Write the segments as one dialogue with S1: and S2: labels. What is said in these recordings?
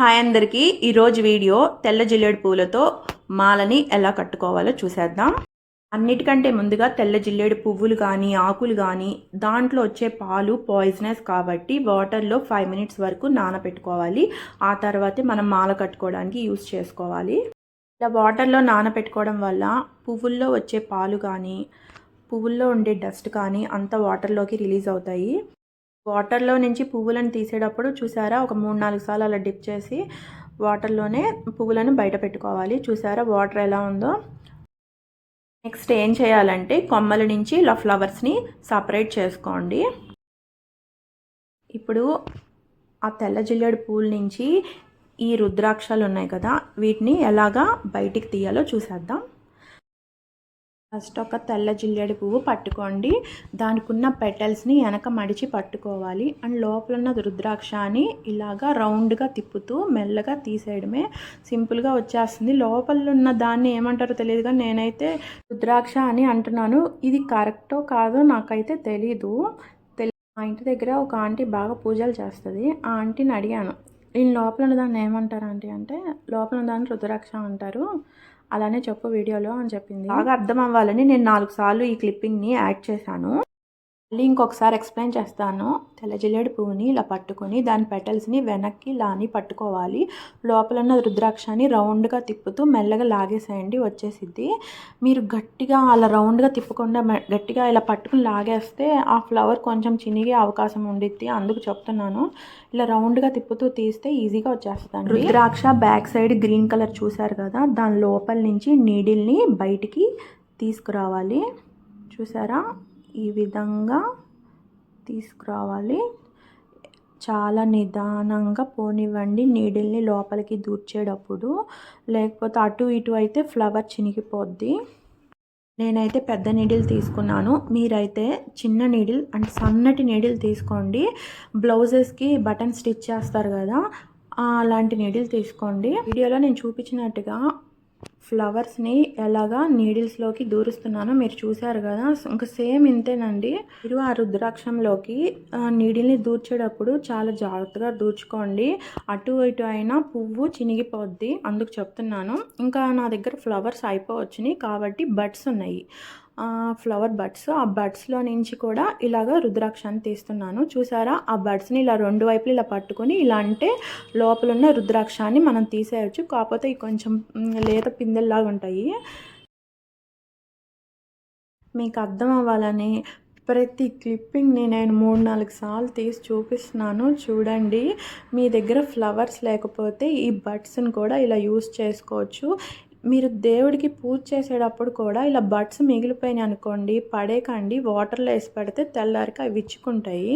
S1: Hi అందరికీ. ఈరోజు video తెల్ల జిల్లేడు పువ్వులతో మాలని ఎలా కట్టుకోవాలో చూసేద్దాం. అన్నిటికంటే ముందుగా తెల్ల జిల్లేడు పువ్వులు కానీ ఆకులు కానీ దాంట్లో వచ్చే పాలు పాయిజనస్ కాబట్టి వాటర్లో ఫైవ్ మినిట్స్ వరకు నానబెట్టుకోవాలి ఆ తర్వాతే మనం మాల కట్టుకోవడానికి యూస్ చేసుకోవాలి. ఇలా వాటర్లో నానబెట్టుకోవడం వల్ల పువ్వుల్లో వచ్చే పాలు కానీ పువ్వుల్లో ఉండే డస్ట్ కానీ అంత వాటర్లోకి రిలీజ్ అవుతాయి. వాటర్లో నుంచి పువ్వులను తీసేటప్పుడు చూసారా? ఒక మూడు నాలుగు సార్లు అలా డిప్ చేసి వాటర్లోనే పువ్వులను బయట పెట్టుకోవాలి. చూసారా? వాటర్ ఎలా ఉందో? నెక్స్ట్ ఏం చేయాలంటే కొమ్మల నుంచి ఇలా ఫ్లవర్స్ని సపరేట్ చేసుకోండి. ఇప్పుడు ఆ తెల్ల జిల్లెడు పూల నుంచి ఈ రుద్రాక్షాలు ఉన్నాయి కదా వీటిని ఎలాగా బయటికి తీయాలో చూసేద్దాం. ఫస్ట్ ఒక తెల్ల జిల్లేడు పువ్వు పట్టుకోండి. దానికి ఉన్న పెటల్స్ని వెనక మడిచి పట్టుకోవాలి. అండ్ లోపల ఉన్న రుద్రాక్షాన్ని ఇలాగా రౌండ్గా తిప్పుతూ మెల్లగా తీసేయడమే సింపుల్గా వచ్చేస్తుంది. లోపల ఉన్న దాన్ని ఏమంటారో తెలియదు కానీ నేనైతే రుద్రాక్ష అని అంటున్నాను. ఇది కరెక్టో కాదో నాకైతే తెలీదు. తెలి మా ఇంటి దగ్గర ఒక ఆంటీ బాగా పూజలు చేస్తుంది. ఆ ఆంటీని అడిగాను. వీళ్ళు లోపల ఉన్న దాన్ని ఏమంటారు ఆంటీ అంటే లోపల ఉన్న దాన్ని రుద్రాక్ష అంటారు. అలానే చెప్పు వీడియోలో అని చెప్పింది. బాగా అర్థం అవ్వాలని నేను నాలుగు సార్లు ఈ క్లిప్పింగ్ని యాడ్ చేశాను. మళ్ళీ ఇంకొకసారి ఎక్స్ప్లెయిన్ చేస్తాను. తెల్లజిల్లేడు పువ్వుని ఇలా పట్టుకొని దాని పెటల్స్ని వెనక్కి లాని పట్టుకోవాలి. లోపల ఉన్న రుద్రాక్షని రౌండ్గా తిప్పుతూ మెల్లగా లాగేసేయండి వచ్చేసిద్ది. మీరు గట్టిగా అలా రౌండ్గా తిప్పకుండా గట్టిగా ఇలా పట్టుకుని లాగేస్తే ఆ ఫ్లవర్ కొంచెం చినిగే అవకాశం ఉండిద్ది. అందుకు చెప్తున్నాను. ఇలా రౌండ్గా తిప్పుతూ తీస్తే ఈజీగా వచ్చేస్తుంది rudraksha back side green colour చూసారు కదా దాని లోపల నుంచి నీడిల్ని బయటికి తీసుకురావాలి. చూసారా ఈ విధంగా తీసుకురావాలి. చాలా నిదానంగా పోనివ్వండి. నీడిల్ని లోపలికి దూర్చేటప్పుడు. లేకపోతే అటు ఇటు అయితే ఫ్లవర్ చినిగిపోద్ది. నేనైతే పెద్ద నీడిల్ తీసుకున్నాను. మీరైతే చిన్న నీడిల్ అంటే సన్నటి నీడిల్ తీసుకోండి. బ్లౌజెస్కి బటన్ స్టిచ్ చేస్తారు కదా అలాంటి నీడిల్ తీసుకోండి. వీడియోలో నేను చూపించినట్టుగా ఫ్లవర్స్ని ఎలాగా నీడిల్స్లోకి దూరుస్తున్నానో మీరు చూసారు కదా. ఇంకా సేమ్ ఇంతేనండి. మీరు ఆ రుద్రాక్షంలోకి నీడిల్ని దూర్చేటప్పుడు చాలా జాగ్రత్తగా దూర్చుకోండి. అటు ఇటు అయినా పువ్వు చినిగిపోద్ది అందుకు చెప్తున్నాను. ఇంకా నా దగ్గర ఫ్లవర్స్ అయిపోవచ్చుని కాబట్టి బడ్స్ ఉన్నాయి. ఫ్లవర్ బడ్స్ ఆ బడ్స్లో నుంచి కూడా ఇలాగ రుద్రాక్షాన్ని తీస్తున్నాను. చూసారా? ఆ బడ్స్ని ఇలా రెండు వైపులు ఇలా పట్టుకొని ఇలా అంటే లోపల ఉన్న రుద్రాక్షాన్ని మనం తీసేయచ్చు. కాకపోతే కొంచెం లేత పిందెల్లాగా ఉంటాయి. మీకు అర్థం అవ్వాలని ప్రతి క్లిప్పింగ్ని నేను మూడు నాలుగు సార్లు తీసి చూపిస్తున్నాను. చూడండి. మీ దగ్గర ఫ్లవర్స్ లేకపోతే ఈ బడ్స్ని కూడా ఇలా యూస్ చేసుకోవచ్చు. మీరు దేవుడికి పూజ చేసేటప్పుడు కూడా ఇలా బడ్స్ మిగిలిపోయినాయి అనుకోండి పడేకండి వాటర్లో వేసి పెడితే తెల్లారికి అవి విచ్చుకుంటాయి.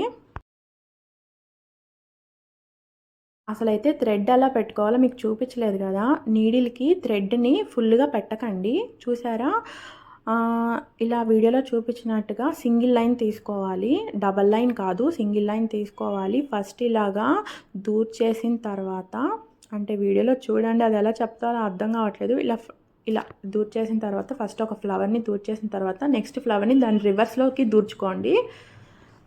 S1: అసలైతే థ్రెడ్ ఎలా పెట్టుకోవాలో మీకు చూపించలేదు కదా నీడిల్కి థ్రెడ్ని ఫుల్గా పెట్టకండి. చూసారా? ఇలా వీడియోలో చూపించినట్టుగా సింగిల్ లైన్ తీసుకోవాలి. డబల్ లైన్ కాదు సింగిల్ లైన్ తీసుకోవాలి. ఫస్ట్ ఇలాగా దూర్ చేసిన తర్వాత అంటే వీడియోలో చూడండి అది ఎలా చెప్తారో అర్థం కావట్లేదు. ఇలా ఇలా దూర్ చేసిన తర్వాత ఫస్ట్ ఒక ఫ్లవర్ని దూర్ చేసిన తర్వాత నెక్స్ట్ ఫ్లవర్ని దాని రివర్స్లోకి దూర్చుకోండి.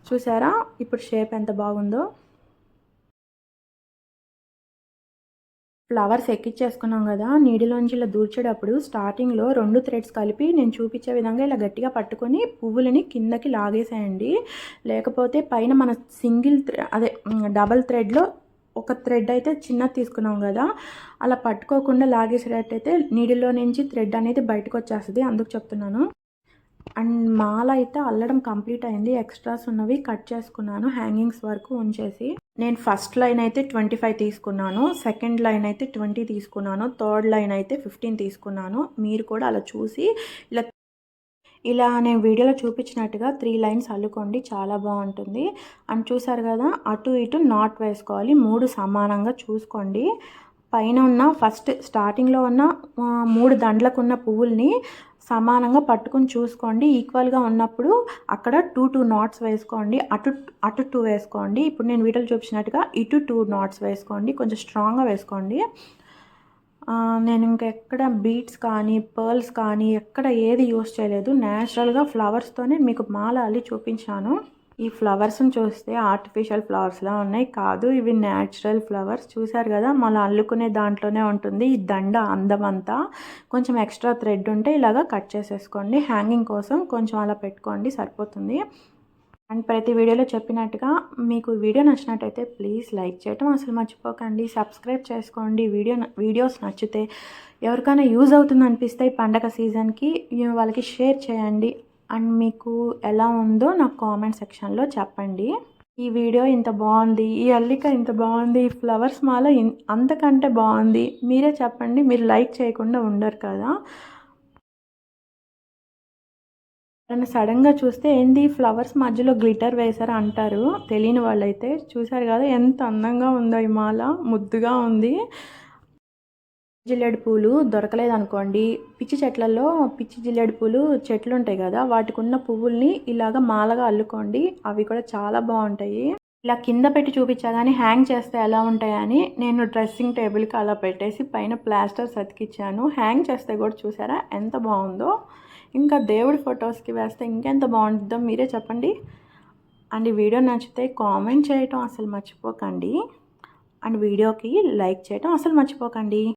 S1: చూసారా? ఇప్పుడు షేప్ ఎంత బాగుందో. ఫ్లవర్స్ ఎక్కిచ్చేసుకున్నాం కదా నీడిలోంచి ఇలా దూర్చేటప్పుడు స్టార్టింగ్లో రెండు థ్రెడ్స్ కలిపి నేను చూపించే విధంగా ఇలా గట్టిగా పట్టుకొని పువ్వులని కిందకి లాగేసేయండి. లేకపోతే పైన మన సింగిల్ అదే డబల్ థ్రెడ్లో ఒక థ్రెడ్ అయితే చిన్న తీసుకున్నాం కదా అలా పట్టుకోకుండా లాగేసేటట్టయితే నీడిలో నుంచి థ్రెడ్ అనేది బయటకు వచ్చేస్తుంది అందుకు చెప్తున్నాను. అండ్ మాల అయితే అల్లడం కంప్లీట్ అయింది ఎక్స్ట్రాస్ ఉన్నవి కట్ చేసుకున్నాను హ్యాంగింగ్స్ వరకు ఉంచేసి. నేను ఫస్ట్ లైన్ అయితే ట్వంటీ ఫైవ్ తీసుకున్నాను సెకండ్ లైన్ అయితే ట్వంటీ తీసుకున్నాను థర్డ్ లైన్ అయితే ఫిఫ్టీన్ తీసుకున్నాను. మీరు కూడా అలా చూసి ఇలా ఇలా నేను వీడియోలో చూపించినట్టుగా త్రీ లైన్స్ అల్లుకోండి చాలా బాగుంటుంది. అని చూసారు కదా అటు ఇటు నాట్ వేసుకోవాలి మూడు సమానంగా చూసుకోండి. పైన ఉన్న ఫస్ట్ స్టార్టింగ్లో ఉన్న మూడు దండ్లకు ఉన్న పువ్వుల్ని సమానంగా పట్టుకుని చూసుకోండి. ఈక్వల్గా ఉన్నప్పుడు అక్కడ టూ టూ నాట్స్ వేసుకోండి. అటు అటు టూ వేసుకోండి. ఇప్పుడు నేను వీడియోలు చూపించినట్టుగా ఇటు టూ నాట్స్ వేసుకోండి. కొంచెం స్ట్రాంగ్గా వేసుకోండి. నేను ఇంకెక్కడ బీట్స్ కానీ పర్ల్స్ కానీ ఎక్కడ ఏది యూస్ చేయలేదు. న్యాచురల్గా ఫ్లవర్స్తోనే మీకు మాల అల్లి చూపించాను. ఈ ఫ్లవర్స్ని చూస్తే ఆర్టిఫిషియల్ ఫ్లవర్స్లా ఉన్నాయి. కాదు ఇవి న్యాచురల్ ఫ్లవర్స్. చూసారు కదా మళ్ళీ అల్లుకునే దాంట్లోనే ఉంటుంది. ఈ దండ అందం అంతా కొంచెం ఎక్స్ట్రా థ్రెడ్ ఉంటే ఇలాగా కట్ చేసేసుకోండి. హ్యాంగింగ్ కోసం కొంచెం అలా పెట్టుకోండి సరిపోతుంది. అండ్ ప్రతి వీడియోలో చెప్పినట్టుగా మీకు వీడియో నచ్చినట్టయితే ప్లీజ్ లైక్ చేయటం అసలు మర్చిపోకండి. సబ్స్క్రైబ్ చేసుకోండి. వీడియో వీడియోస్ నచ్చితే ఎవరికైనా యూజ్ అవుతుంది అనిపిస్తే ఈ పండగ సీజన్కి వాళ్ళకి షేర్ చేయండి. అండ్ మీకు ఎలా ఉందో నాకు కామెంట్ సెక్షన్లో చెప్పండి. ఈ వీడియో ఇంత బాగుంది. ఈ అల్లిక ఇంత బాగుంది. ఈ ఫ్లవర్స్ మాల అంతకంటే బాగుంది. మీరే చెప్పండి. మీరు లైక్ చేయకుండా ఉండరు కదా. నన్ను సడన్గా చూస్తే ఏంది ఫ్లవర్స్ మధ్యలో గ్లిటర్ వేశారు అంటారు. తెలియని వాళ్ళైతే చూసారు కదా ఎంత అందంగా ఉందో ఈ మాల. ముద్దుగా ఉంది. జిల్లేడు పూలు దొరకలేదు అనుకోండి పిచ్చి చెట్లలో పిచ్చి జిల్లేడు పూలు చెట్లు ఉంటాయి కదా వాటికి ఉన్న పువ్వుల్ని ఇలాగ మాలగా అల్లుకోండి. అవి కూడా చాలా బాగుంటాయి. ఇలా కింద పెట్టి చూపించా కానీ హ్యాంగ్ చేస్తే ఎలా ఉంటాయని నేను డ్రెస్సింగ్ టేబుల్కి అలా పెట్టేసి పైన ప్లాస్టర్స్ అతికిచ్చాను హ్యాంగ్ చేస్తే కూడా చూసారా ఎంత బాగుందో. ఇంకా దేవుడి ఫొటోస్కి వేస్తే ఇంకెంత బాగుంటుందో మీరే చెప్పండి. అండ్ ఈ వీడియో నచ్చితే కామెంట్ చేయటం అసలు మర్చిపోకండి. అండ్ వీడియోకి లైక్ చేయటం అసలు మర్చిపోకండి.